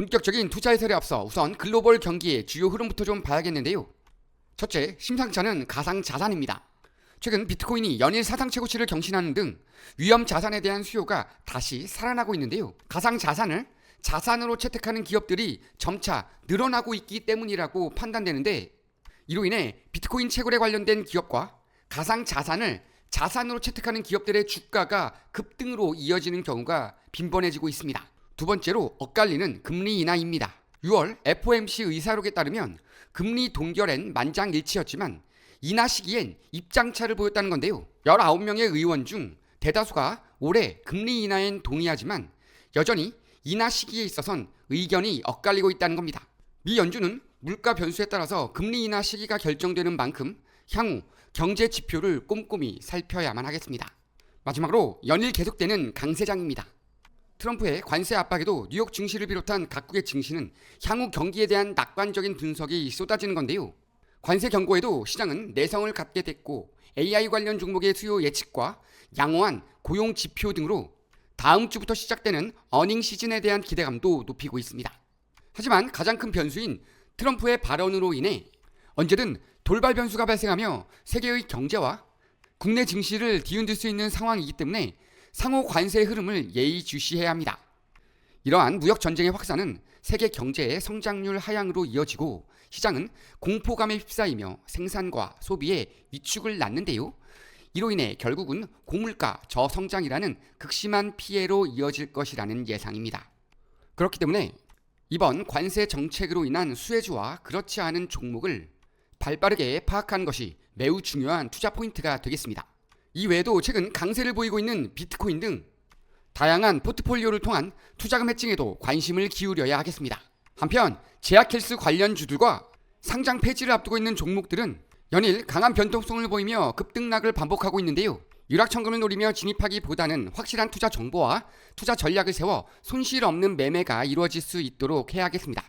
본격적인 투자 해설에 앞서 우선 글로벌 경기의 주요 흐름부터 좀 봐야겠는데요. 첫째, 심상찮은 가상 자산입니다. 최근 비트코인이 연일 사상 최고치를 경신하는 등 위험 자산에 대한 수요가 다시 살아나고 있는데요. 가상 자산을 자산으로 채택하는 기업들이 점차 늘어나고 있기 때문이라고 판단되는데 이로 인해 비트코인 채굴에 관련된 기업과 가상 자산을 자산으로 채택하는 기업들의 주가가 급등으로 이어지는 경우가 빈번해지고 있습니다. 두 번째로 엇갈리는 금리 인하입니다. 6월 FOMC 의사록에 따르면 금리 동결엔 만장일치였지만 인하 시기엔 입장차를 보였다는 건데요. 19명의 의원 중 대다수가 올해 금리 인하엔 동의하지만 여전히 인하 시기에 있어선 의견이 엇갈리고 있다는 겁니다. 미 연준은 물가 변수에 따라서 금리 인하 시기가 결정되는 만큼 향후 경제 지표를 꼼꼼히 살펴야만 하겠습니다. 마지막으로 연일 계속되는 강세장입니다. 트럼프의 관세 압박에도 뉴욕 증시를 비롯한 각국의 증시는 향후 경기에 대한 낙관적인 분석이 쏟아지는 건데요. 관세 경고에도 시장은 내성을 갖게 됐고 AI 관련 종목의 수요 예측과 양호한 고용 지표 등으로 다음 주부터 시작되는 어닝 시즌에 대한 기대감도 높이고 있습니다. 하지만 가장 큰 변수인 트럼프의 발언으로 인해 언제든 돌발 변수가 발생하며 세계의 경제와 국내 증시를 뒤흔들 수 있는 상황이기 때문에 상호 관세 흐름을 예의주시해야 합니다. 이러한 무역 전쟁의 확산은 세계 경제의 성장률 하향으로 이어지고 시장은 공포감에 휩싸이며 생산과 소비에 위축을 낳는데요. 이로 인해 결국은 고물가 저성장이라는 극심한 피해로 이어질 것이라는 예상입니다. 그렇기 때문에 이번 관세 정책으로 인한 수혜주와 그렇지 않은 종목을 발빠르게 파악하는 것이 매우 중요한 투자 포인트가 되겠습니다. 이 외에도 최근 강세를 보이고 있는 비트코인 등 다양한 포트폴리오를 통한 투자금 해칭에도 관심을 기울여야 하겠습니다. 한편 제약헬스 관련 주들과 상장 폐지를 앞두고 있는 종목들은 연일 강한 변동성을 보이며 급등락을 반복하고 있는데요. 유락천금을 노리며 진입하기보다는 확실한 투자 정보와 투자 전략을 세워 손실 없는 매매가 이루어질 수 있도록 해야 하겠습니다.